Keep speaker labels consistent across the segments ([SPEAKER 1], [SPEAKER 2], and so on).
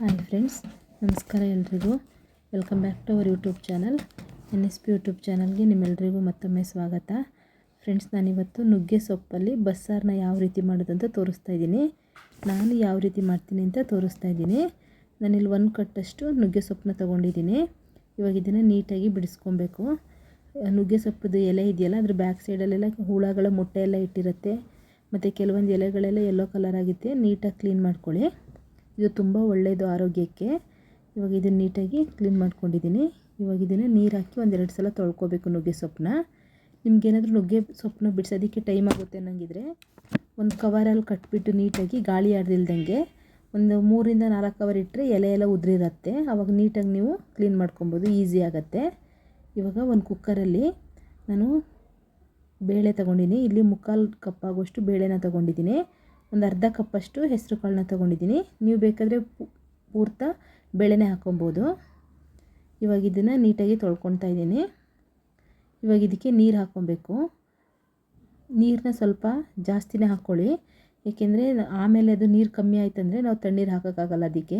[SPEAKER 1] Hi friends ನಮಸ್ಕಾರ ಎಲ್ರಿಗೂ. Welcome back to our YouTube channel N S P YouTube ಚಾನಲ್ಗೆ ನಿಮ್ಮೆಲ್ಲರಿಗೂ ಮತ್ತೊಮ್ಮೆ ಸ್ವಾಗತ. ಫ್ರೆಂಡ್ಸ್ ನಾನಿವತ್ತು ನುಗ್ಗೆ ಸೊಪ್ಪಲ್ಲಿ ಬಸ್ಸಾರನ್ನ ಯಾವ ರೀತಿ ಮಾಡೋದು ಅಂತ ತೋರಿಸ್ತಾ ಇದ್ದೀನಿ. ನಾನು ಯಾವ ರೀತಿ ಮಾಡ್ತೀನಿ ಅಂತ ತೋರಿಸ್ತಾ ಇದ್ದೀನಿ. ನಾನಿಲ್ಲಿ ಒಂದು ಕಟ್ಟಷ್ಟು ನುಗ್ಗೆ ಸೊಪ್ಪನ್ನ ತೊಗೊಂಡಿದ್ದೀನಿ. ಇವಾಗ ಇದನ್ನು ನೀಟಾಗಿ ಬಿಡಿಸ್ಕೊಬೇಕು. ನುಗ್ಗೆ ಸೊಪ್ಪದ ಎಲೆ ಇದೆಯಲ್ಲ, ಅದ್ರ ಬ್ಯಾಕ್ ಸೈಡಲ್ಲೆಲ್ಲ ಹುಳಗಳ ಮೊಟ್ಟೆ ಎಲ್ಲ ಇಟ್ಟಿರುತ್ತೆ. ಮತ್ತು ಕೆಲವೊಂದು ಎಲೆಗಳೆಲ್ಲ ಯೆಲ್ಲೋ ಕಲರ್ ಆಗುತ್ತೆ ನೀಟಾಗಿ ಕ್ಲೀನ್ ಮಾಡ್ಕೊಳ್ಳಿ. ಇದು ತುಂಬ ಒಳ್ಳೆಯದು ಆರೋಗ್ಯಕ್ಕೆ. ಇವಾಗ ಇದನ್ನು ನೀಟಾಗಿ ಕ್ಲೀನ್ ಮಾಡ್ಕೊಂಡಿದ್ದೀನಿ. ಇವಾಗ ಇದನ್ನು ನೀರು ಹಾಕಿ ಒಂದೆರಡು ಸಲ ತೊಳ್ಕೊಬೇಕು ನುಗ್ಗೆ ಸೊಪ್ಪನ್ನ ನಿಮಗೇನಾದರೂ ನುಗ್ಗೆ ಸೊಪ್ಪನ್ನ ಬಿಡಿಸೋದಕ್ಕೆ ಟೈಮ್ ಆಗುತ್ತೆ ಅನ್ನಂಗಿದ್ರೆ ಒಂದು ಕವರಲ್ಲಿ ಕಟ್ಬಿಟ್ಟು ನೀಟಾಗಿ ಗಾಳಿ ಆಡ್ದಿಲ್ದಂಗೆ ಒಂದು ಮೂರಿಂದ ನಾಲ್ಕು ಕವರ್ ಇಟ್ಟರೆ ಎಲೆ ಎಲ್ಲ ಉದುರಿರುತ್ತೆ. ಆವಾಗ ನೀಟಾಗಿ ನೀವು ಕ್ಲೀನ್ ಮಾಡ್ಕೊಬೋದು ಈಸಿ ಆಗುತ್ತೆ. ಇವಾಗ ಒಂದು ಕುಕ್ಕರಲ್ಲಿ ನಾನು ಬೇಳೆ ತೊಗೊಂಡಿನಿ. ಇಲ್ಲಿ ಮುಕ್ಕಾಲು ಕಪ್ ಆಗುವಷ್ಟು ಬೇಳೆನ ತೊಗೊಂಡಿದ್ದೀನಿ. ಒಂದು ಅರ್ಧ ಕಪ್ಪಷ್ಟು ಹೆಸರು ಕಾಳನ್ನ ತೊಗೊಂಡಿದ್ದೀನಿ. ನೀವು ಬೇಕಾದರೆ ಪೂರ್ತ ಬೇಳೆನೇ ಹಾಕೊಬೋದು. ಇವಾಗ ಇದನ್ನು ನೀಟಾಗಿ ತೊಳ್ಕೊತಾ ಇದ್ದೀನಿ. ಇವಾಗ ಇದಕ್ಕೆ ನೀರು ಹಾಕ್ಕೊಬೇಕು ನೀರನ್ನ ಸ್ವಲ್ಪ ಜಾಸ್ತಿನೇ ಹಾಕ್ಕೊಳ್ಳಿ ಏಕೆಂದರೆ ಆಮೇಲೆ ಅದು ನೀರು ಕಮ್ಮಿ ಆಯ್ತಂದರೆ ನಾವು ತಣ್ಣೀರು ಹಾಕೋಕ್ಕಾಗಲ್ಲ ಅದಕ್ಕೆ.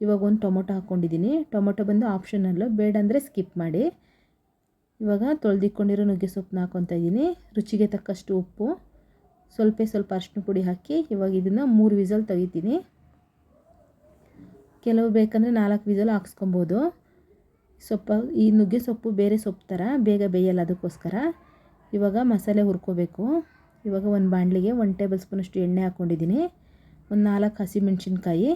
[SPEAKER 1] ಇವಾಗ ಒಂದು ಟೊಮೊಟೊ ಹಾಕ್ಕೊಂಡಿದ್ದೀನಿ ಟೊಮೊಟೊ ಬಂದು ಆಪ್ಷನಲ್ಲು ಬೇಡ ಅಂದರೆ ಸ್ಕಿಪ್ ಮಾಡಿ. ಇವಾಗ ತೊಳೆದಿಕ್ಕೊಂಡಿರೋ ನುಗ್ಗೆ ಸೊಪ್ಪನ್ನ ಹಾಕ್ಕೊತಾ ಇದ್ದೀನಿ. ರುಚಿಗೆ ತಕ್ಕಷ್ಟು ಉಪ್ಪು. ಸ್ವಲ್ಪ ಸ್ವಲ್ಪ ಅರಿಶಿನ ಪುಡಿ ಹಾಕಿ ಇವಾಗ ಇದನ್ನು ಮೂರು ವಿಸಲ್ ತೆಗಿತೀನಿ. ಕೆಲವು ಬೇಕಂದರೆ ನಾಲ್ಕು ವಿಸಲ್ ಹಾಕ್ಸ್ಕೊಬೋದು. ಸೊಪ್ಪು, ಈ ನುಗ್ಗೆ ಸೊಪ್ಪು ಬೇರೆ ಸೊಪ್ಪು ಥರ ಬೇಗ ಬೇಯಲ್ಲ ಅದಕ್ಕೋಸ್ಕರ. ಇವಾಗ ಮಸಾಲೆ ಹುರ್ಕೋಬೇಕು. ಇವಾಗ ಒಂದು ಬಾಣಲಿಗೆ ಒಂದು ಟೇಬಲ್ ಸ್ಪೂನಷ್ಟು ಎಣ್ಣೆ ಹಾಕ್ಕೊಂಡಿದ್ದೀನಿ ಒಂದು ನಾಲ್ಕು ಹಸಿಮೆಣ್ಸಿನ್ಕಾಯಿ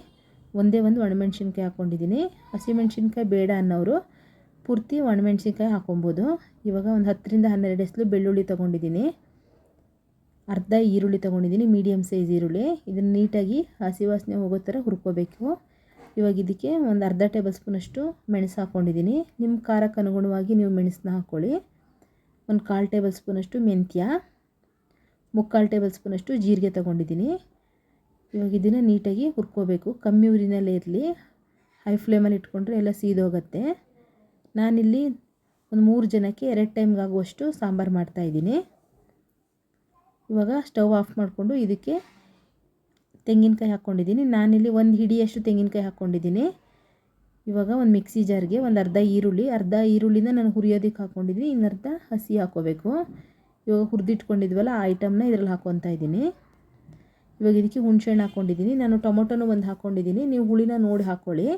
[SPEAKER 1] ಒಂದೇ ಒಂದು ಒಣಮೆಣ್ಸಿನ್ಕಾಯಿ ಹಾಕ್ಕೊಂಡಿದ್ದೀನಿ ಹಸಿಮೆಣ್ಸಿನ್ಕಾಯಿ ಬೇಡ ಅನ್ನೋರು ಪೂರ್ತಿ ಒಣಮೆಣ್ಸಿನ್ಕಾಯಿ ಹಾಕೊಬೋದು. ಇವಾಗ ಒಂದು ಹತ್ತರಿಂದ ಹನ್ನೆರಡು ಎಸಲು ಬೆಳ್ಳುಳ್ಳಿ ತೊಗೊಂಡಿದ್ದೀನಿ. ಅರ್ಧ ಈರುಳ್ಳಿ ತೊಗೊಂಡಿದ್ದೀನಿ ಮೀಡಿಯಮ್ ಸೈಜ್ ಈರುಳ್ಳಿ. ಇದನ್ನು ನೀಟಾಗಿ ಹಸಿ ವಾಸನೆ ಹೋಗೋ ಥರ ಹುರ್ಕೋಬೇಕು. ಇವಾಗ ಇದಕ್ಕೆ ಒಂದು ಅರ್ಧ ಟೇಬಲ್ ಸ್ಪೂನಷ್ಟು ಮೆಣಸು ಹಾಕ್ಕೊಂಡಿದ್ದೀನಿ ನಿಮ್ಮ ಖಾರಕ್ಕೆ ಅನುಗುಣವಾಗಿ ನೀವು ಮೆಣಸನ್ನ ಹಾಕ್ಕೊಳ್ಳಿ ಒಂದು ಕಾಲು ಟೇಬಲ್ ಸ್ಪೂನಷ್ಟು ಮೆಂತ್ಯ, ಮುಕ್ಕಾಲು ಟೇಬಲ್ ಸ್ಪೂನಷ್ಟು ಜೀರಿಗೆ ತೊಗೊಂಡಿದ್ದೀನಿ. ಇವಾಗ ಇದನ್ನು ನೀಟಾಗಿ ಹುರ್ಕೋಬೇಕು. ಕಮ್ಮಿ ಊರಿನಲ್ಲೇ ಇರಲಿ. ಹೈ ಫ್ಲೇಮಲ್ಲಿ ಇಟ್ಕೊಂಡ್ರೆ ಎಲ್ಲ ಸೀದೋಗುತ್ತೆ. ನಾನಿಲ್ಲಿ ಒಂದು ಮೂರು ಜನಕ್ಕೆ ಎರಡು ಟೈಮ್ಗಾಗುವಷ್ಟು ಸಾಂಬಾರು ಮಾಡ್ತಾಯಿದ್ದೀನಿ ಇವಾಗ ಸ್ಟವ್ ಆಫ್ ಮಾಡಿಕೊಂಡು ಇದಕ್ಕೆ ತೆಂಗಿನಕಾಯಿ ಹಾಕ್ಕೊಂಡಿದ್ದೀನಿ. ನಾನಿಲ್ಲಿ ಒಂದು ಹಿಡಿಯಷ್ಟು ತೆಂಗಿನಕಾಯಿ ಹಾಕ್ಕೊಂಡಿದ್ದೀನಿ. ಇವಾಗ ಒಂದು ಮಿಕ್ಸಿ ಜಾರ್ಗೆ ಒಂದು ಅರ್ಧ ಈರುಳ್ಳಿ, ಅರ್ಧ ಈರುಳ್ಳಿನ ನಾನು ಹುರಿಯೋದಕ್ಕೆ ಹಾಕ್ಕೊಂಡಿದ್ದೀನಿ. ಇನ್ನರ್ಧ ಹಸಿ ಹಾಕ್ಕೋಬೇಕು ಇವಾಗ ಹುರಿದಿಟ್ಕೊಂಡಿದ್ವಲ್ಲ, ಆ ಐಟಮ್ನ ಇದರಲ್ಲಿ ಹಾಕ್ಕೊತಾ ಇದ್ದೀನಿ. ಇವಾಗ ಇದಕ್ಕೆ ಹುಣಸೆಹಣ್ಣು ಹಾಕ್ಕೊಂಡಿದ್ದೀನಿ. ನಾನು ಟೊಮೊಟೊನೂ ಒಂದು ಹಾಕ್ಕೊಂಡಿದ್ದೀನಿ. ನೀವು ಹುಳಿನ ನೋಡಿ ಹಾಕ್ಕೊಳ್ಳಿ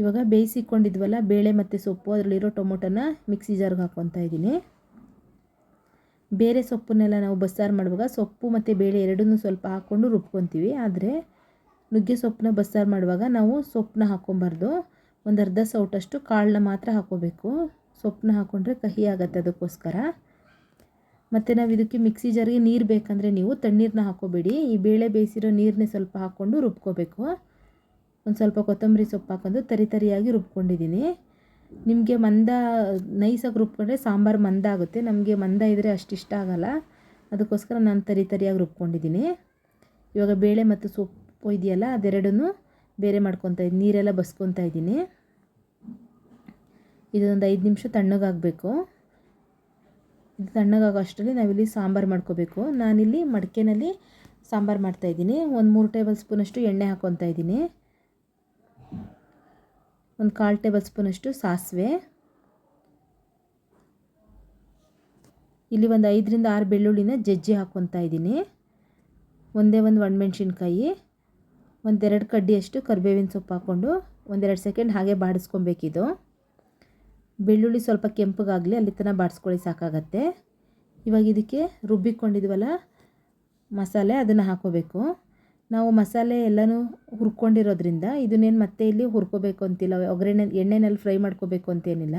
[SPEAKER 1] ಇವಾಗ ಬೇಯಿಸಿಕೊಂಡಿದ್ವಲ್ಲ, ಬೇಳೆ ಮತ್ತು ಸೊಪ್ಪು, ಅದರಲ್ಲಿರೋ ಟೊಮೊಟೊನ ಮಿಕ್ಸಿ ಜಾರ್ಗೆ ಹಾಕ್ಕೊತಾ ಇದ್ದೀನಿ. ಬೇರೆ ಸೊಪ್ಪನ್ನೆಲ್ಲ ನಾವು ಬಸ್ಸಾರು ಮಾಡುವಾಗ ಸೊಪ್ಪು ಮತ್ತು ಬೇಳೆ ಎರಡನ್ನೂ ಸ್ವಲ್ಪ ಹಾಕ್ಕೊಂಡು ರುಬ್ಕೊತೀವಿ. ಆದರೆ ನುಗ್ಗೆ ಸೊಪ್ಪನ್ನ ಬಸ್ಸಾರು ಮಾಡುವಾಗ ನಾವು ಸೊಪ್ಪನ್ನ ಹಾಕ್ಕೊಬಾರ್ದು. ಒಂದು ಅರ್ಧ ಸೌಟಷ್ಟು ಕಾಳನ್ನ ಮಾತ್ರ ಹಾಕ್ಕೋಬೇಕು. ಸೊಪ್ಪನ್ನ ಹಾಕ್ಕೊಂಡ್ರೆ ಕಹಿ ಆಗುತ್ತೆ ಅದಕ್ಕೋಸ್ಕರ. ಮತ್ತು ನಾವು ಇದಕ್ಕೆ ಮಿಕ್ಸಿ ಜಾರಿಗೆ ನೀರು ಬೇಕಂದರೆ ನೀವು ತಣ್ಣೀರನ್ನ ಹಾಕ್ಕೋಬೇಡಿ. ಈ ಬೇಳೆ ಬೇಯಿಸಿರೋ ನೀರನ್ನೇ ಸ್ವಲ್ಪ ಹಾಕ್ಕೊಂಡು ರುಬ್ಕೋಬೇಕು. ಒಂದು ಸ್ವಲ್ಪ ಕೊತ್ತಂಬರಿ ಸೊಪ್ಪು ಹಾಕೊಂಡು ತರಿ ತರಿಯಾಗಿ ರುಬ್ಕೊಂಡಿದ್ದೀನಿ. ನಿಮಗೆ ಮಂದ ನೈಸಾಗಿ ರುಬ್ಕೊಂಡ್ರೆ ಸಾಂಬಾರು ಮಂದ ಆಗುತ್ತೆ. ನಮಗೆ ಮಂದ ಇದ್ದರೆ ಅಷ್ಟು ಇಷ್ಟ ಆಗಲ್ಲ. ಅದಕ್ಕೋಸ್ಕರ ನಾನು ತರಿ ತರಿಯಾಗಿ ರುಬ್ಕೊಂಡಿದ್ದೀನಿ ಇವಾಗ ಬೇಳೆ ಮತ್ತು ಸೊಪ್ಪು ಇದೆಯಲ್ಲ, ಅದೆರಡನ್ನೂ ಬೇರೆ ಮಾಡ್ಕೊತಾ ಇದ್ದೀನಿ ನೀರೆಲ್ಲ ಬಸ್ಕೊತಾ ಇದ್ದೀನಿ. ಇದೊಂದು ಐದು ನಿಮಿಷ ತಣ್ಣಗಾಗಬೇಕು. ಇದು ತಣ್ಣಗಾಗೋ ಅಷ್ಟರಲ್ಲಿ ನಾವಿಲ್ಲಿ ಸಾಂಬಾರು ಮಾಡ್ಕೋಬೇಕು. ನಾನಿಲ್ಲಿ ಮಡಿಕೆನಲ್ಲಿ ಸಾಂಬಾರು ಮಾಡ್ತಾಯಿದ್ದೀನಿ ಒಂದು ಮೂರು ಟೇಬಲ್ ಸ್ಪೂನಷ್ಟು ಎಣ್ಣೆ ಹಾಕ್ಕೊತಾ ಇದ್ದೀನಿ. ಒಂದು ಕಾಲು ಟೇಬಲ್ ಸ್ಪೂನಷ್ಟು ಸಾಸಿವೆ. ಇಲ್ಲಿ ಒಂದು ಐದರಿಂದ ಆರು ಬೆಳ್ಳುಳ್ಳಿನ ಜಜ್ಜಿ ಹಾಕ್ಕೊತಾ ಇದ್ದೀನಿ. ಒಂದೇ ಒಂದು ಒಣಮೆಣ್ಸಿನ್ಕಾಯಿ, ಒಂದೆರಡು ಕಡ್ಡಿಯಷ್ಟು ಕರಿಬೇವಿನ ಸೊಪ್ಪು ಹಾಕ್ಕೊಂಡು ಒಂದೆರಡು ಸೆಕೆಂಡ್ ಹಾಗೆ ಬಾಡಿಸ್ಕೊಬೇಕಿದು. ಬೆಳ್ಳುಳ್ಳಿ ಸ್ವಲ್ಪ ಕೆಂಪಗಾಗಲಿ ಅಲ್ಲಿ ತನಕ ಬಾಡಿಸ್ಕೊಳ್ಳಿ ಸಾಕಾಗತ್ತೆ. ಇವಾಗ ಇದಕ್ಕೆ ರುಬ್ಬಿಕೊಂಡಿದ್ವಲ್ಲ ಮಸಾಲೆ ಅದನ್ನು ಹಾಕೋಬೇಕು ನಾವು ಮಸಾಲೆ ಎಲ್ಲನೂ ಹುರ್ಕೊಂಡಿರೋದ್ರಿಂದ ಇದನ್ನೇನು ಮತ್ತೆ ಇಲ್ಲಿ ಹುರ್ಕೋಬೇಕು ಅಂತಿಲ್ಲ. ಒಗ್ಗರಣೆ, ಎಣ್ಣೆನಲ್ಲಿ ಫ್ರೈ ಮಾಡ್ಕೋಬೇಕು ಅಂತೇನಿಲ್ಲ.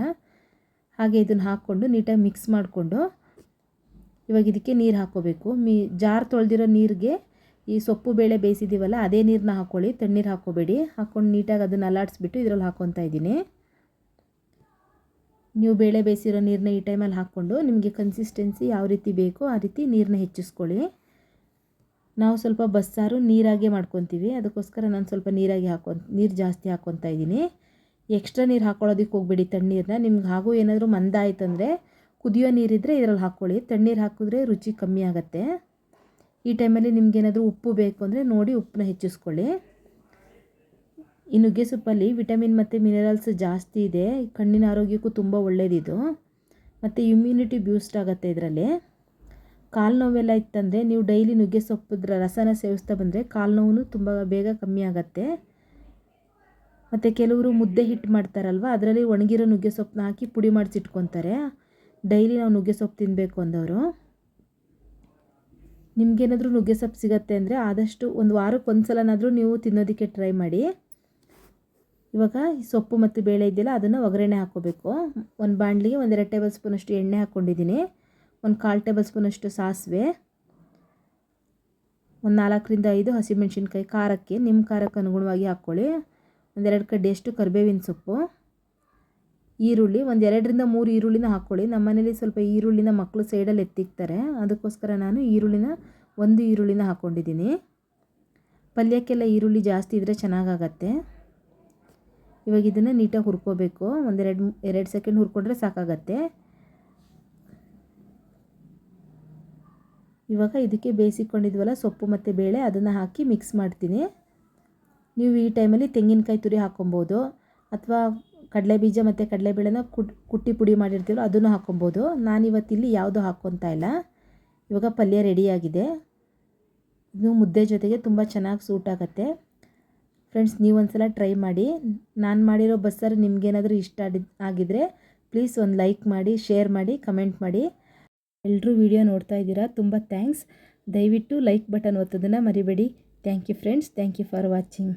[SPEAKER 1] ಹಾಗೆ ಇದನ್ನು ಹಾಕ್ಕೊಂಡು ನೀಟಾಗಿ ಮಿಕ್ಸ್ ಮಾಡಿಕೊಂಡು ಇವಾಗ ಇದಕ್ಕೆ ನೀರು ಹಾಕ್ಕೋಬೇಕು ಮೀ, ಜಾರ್ ತೊಳೆದಿರೋ ನೀರಿಗೆ ಈ ಸೊಪ್ಪು ಬೇಳೆ ಬೇಯಿಸಿದ್ದೀವಲ್ಲ ಅದೇ ನೀರನ್ನ ಹಾಕ್ಕೊಳ್ಳಿ ತಣ್ಣೀರು ಹಾಕ್ಕೋಬೇಡಿ. ಹಾಕ್ಕೊಂಡು ನೀಟಾಗಿ ಅದನ್ನು ಅಲಾಡಿಸ್ಬಿಟ್ಟು ಇದರಲ್ಲಿ ಹಾಕ್ಕೊತಾ ಇದ್ದೀನಿ. ನೀವು ಬೇಳೆ ಬೇಯಿಸಿರೋ ನೀರನ್ನ ಈ ಟೈಮಲ್ಲಿ ಹಾಕ್ಕೊಂಡು ನಿಮಗೆ ಕನ್ಸಿಸ್ಟೆನ್ಸಿ ಯಾವ ರೀತಿ ಬೇಕೋ ಆ ರೀತಿ ನೀರನ್ನ ಹೆಚ್ಚಿಸ್ಕೊಳ್ಳಿ. ನಾವು ಸ್ವಲ್ಪ ಬಸ್ಸಾರು ನೀರಾಗೆ ಮಾಡ್ಕೊತೀವಿ. ಅದಕ್ಕೋಸ್ಕರ ನಾನು ಸ್ವಲ್ಪ ನೀರಾಗಿ ಹಾಕೊ ನೀರು ಜಾಸ್ತಿ ಹಾಕ್ಕೊತಾ ಇದ್ದೀನಿ. ಎಕ್ಸ್ಟ್ರಾ ನೀರು ಹಾಕ್ಕೊಳ್ಳೋದಕ್ಕೆ ಹೋಗಬೇಡಿ ತಣ್ಣೀರನ್ನ ನಿಮ್ಗೆ ಹಾಗೂ ಏನಾದರೂ ಮಂದ ಆಯ್ತಂದರೆ ಕುದಿಯೋ ನೀರಿದ್ದರೆ ಇದರಲ್ಲಿ ಹಾಕ್ಕೊಳ್ಳಿ ತಣ್ಣೀರು ಹಾಕಿದ್ರೆ ರುಚಿ ಕಮ್ಮಿ ಆಗುತ್ತೆ. ಈ ಟೈಮಲ್ಲಿ ನಿಮ್ಗೇನಾದರೂ ಉಪ್ಪು ಬೇಕು ಅಂದರೆ ನೋಡಿ ಉಪ್ಪನ್ನ ಹೆಚ್ಚಿಸ್ಕೊಳ್ಳಿ. ಈ ನುಗ್ಗೆ ಸೊಪ್ಪಲ್ಲಿ ವಿಟಮಿನ್ ಮತ್ತು ಮಿನರಲ್ಸ್ ಜಾಸ್ತಿ ಇದೆ. ಕಣ್ಣಿನ ಆರೋಗ್ಯಕ್ಕೂ ತುಂಬ ಒಳ್ಳೆಯದಿದು ಮತ್ತು ಇಮ್ಯುನಿಟಿ ಬ್ಯೂಸ್ಟ್ ಆಗುತ್ತೆ ಇದರಲ್ಲಿ. ಕಾಲು ನೋವೆಲ್ಲ ಇತ್ತಂದರೆ ನೀವು ಡೈಲಿ ನುಗ್ಗೆ ಸೊಪ್ಪುದ್ರ ರಸನ ಸೇವಿಸ್ತಾ ಬಂದರೆ ಕಾಲು ನೋವು ತುಂಬ ಬೇಗ ಕಮ್ಮಿ ಆಗುತ್ತೆ. ಮತ್ತು ಕೆಲವರು ಮುದ್ದೆ ಹಿಟ್ಟು ಮಾಡ್ತಾರಲ್ವ, ಅದರಲ್ಲಿ ಒಣಗಿರೋ ನುಗ್ಗೆ ಸೊಪ್ಪನ್ನ ಹಾಕಿ ಪುಡಿ ಮಾಡಿಸಿಟ್ಕೊತಾರೆ. ಡೈಲಿ ನಾವು ನುಗ್ಗೆ ಸೊಪ್ಪು ತಿನ್ನಬೇಕು ಅಂದವರು. ನಿಮಗೇನಾದರೂ ನುಗ್ಗೆ ಸೊಪ್ಪು ಸಿಗತ್ತೆ ಅಂದರೆ ಆದಷ್ಟು ಒಂದು ವಾರಕ್ಕೆ ಒಂದು ಸಲನಾದರೂ ನೀವು ತಿನ್ನೋದಕ್ಕೆ ಟ್ರೈ ಮಾಡಿ. ಇವಾಗ ಸೊಪ್ಪು ಮತ್ತು ಬೇಳೆ ಇದೆಯಲ್ಲ, ಅದನ್ನು ಒಗ್ಗರಣೆ ಹಾಕ್ಕೋಬೇಕು. ಒಂದು ಬಾಣಲಿಗೆ ಒಂದೆರಡು ಟೇಬಲ್ ಸ್ಪೂನಷ್ಟು ಎಣ್ಣೆ ಹಾಕ್ಕೊಂಡಿದ್ದೀನಿ. ಒಂದು ಕಾಲು ಟೇಬಲ್ ಸ್ಪೂನಷ್ಟು ಸಾಸಿವೆ, ಒಂದು ನಾಲ್ಕರಿಂದ ಐದು ಹಸಿಮೆಣ್ಸಿನ್ಕಾಯಿ ಖಾರಕ್ಕೆ, ನಿಮ್ಮ ಖಾರಕ್ಕೆ ಅನುಗುಣವಾಗಿ ಹಾಕ್ಕೊಳ್ಳಿ. ಒಂದೆರಡು ಕಡ್ಡಿಯಷ್ಟು ಕರಿಬೇವಿನ ಸೊಪ್ಪು, ಈರುಳ್ಳಿ, ಒಂದು ಎರಡರಿಂದ ಮೂರು ಈರುಳ್ಳಿನ ಹಾಕ್ಕೊಳ್ಳಿ. ನಮ್ಮ ಮನೇಲಿ ಸ್ವಲ್ಪ ಈರುಳ್ಳಿನ ಮಕ್ಕಳು ಸೈಡಲ್ಲಿ ಎತ್ತಿಕ್ತಾರೆ, ಅದಕ್ಕೋಸ್ಕರ ನಾನು ಈರುಳ್ಳಿನ ಒಂದು ಈರುಳ್ಳಿನ ಹಾಕ್ಕೊಂಡಿದ್ದೀನಿ. ಪಲ್ಯಕ್ಕೆಲ್ಲ ಈರುಳ್ಳಿ ಜಾಸ್ತಿ ಇದ್ದರೆ ಚೆನ್ನಾಗಾಗತ್ತೆ. ಇವಾಗ ಇದನ್ನು ನೀಟಾಗಿ ಹುರ್ಕೋಬೇಕು. ಒಂದೆರಡು, ಎರಡು ಸೆಕೆಂಡ್ ಹುರ್ಕೊಂಡ್ರೆ ಸಾಕಾಗತ್ತೆ. ಇವಾಗ ಇದಕ್ಕೆ ಬೇಯಿಸಿಕೊಂಡಿದ್ವಲ್ಲ ಸೊಪ್ಪು ಮತ್ತು ಬೇಳೆ, ಅದನ್ನು ಹಾಕಿ ಮಿಕ್ಸ್ ಮಾಡ್ತೀನಿ. ನೀವು ಈ ಟೈಮಲ್ಲಿ ತೆಂಗಿನಕಾಯಿ ತುರಿ ಹಾಕ್ಕೊಬೋದು ಅಥವಾ ಕಡಲೆ ಬೀಜ ಮತ್ತು ಕಡಲೆಬೇಳೆನ ಕುಟ್ ಕುಟ್ಟಿ ಪುಡಿ ಮಾಡಿರ್ತೀವಲ್ಲ ಅದನ್ನು ಹಾಕ್ಕೊಬೋದು ನಾನಿವತ್ತಿಲ್ಲಿ ಯಾವುದು ಹಾಕ್ಕೊತಾ ಇಲ್ಲ. ಇವಾಗ ಪಲ್ಯ ರೆಡಿಯಾಗಿದೆ. ಇದು ಮುದ್ದೆ ಜೊತೆಗೆ ತುಂಬ ಚೆನ್ನಾಗಿ ಸೂಟ್ ಆಗುತ್ತೆ. ಫ್ರೆಂಡ್ಸ್ ನೀವು ಒಂದು ಸಲ ಟ್ರೈ ಮಾಡಿ. ನಾನು ಮಾಡಿರೋ ಬಸ್ಸಾರು ನಿಮಗೇನಾದರೂ ಇಷ್ಟ ಆಗಿದ್ದರೆ ಪ್ಲೀಸ್ ಒಂದು ಲೈಕ್ ಮಾಡಿ ಶೇರ್ ಮಾಡಿ ಕಮೆಂಟ್ ಮಾಡಿ. ಎಲ್ಲರೂ ವಿಡಿಯೋ ನೋಡ್ತಾ ಇದ್ದೀರಾ, ತುಂಬ ಥ್ಯಾಂಕ್ಸ್ ದಯವಿಟ್ಟು ಲೈಕ್ ಬಟನ್ ಒತ್ತೋದನ್ನು ಮರಿಬೇಡಿ. Thank you friends thank you for watching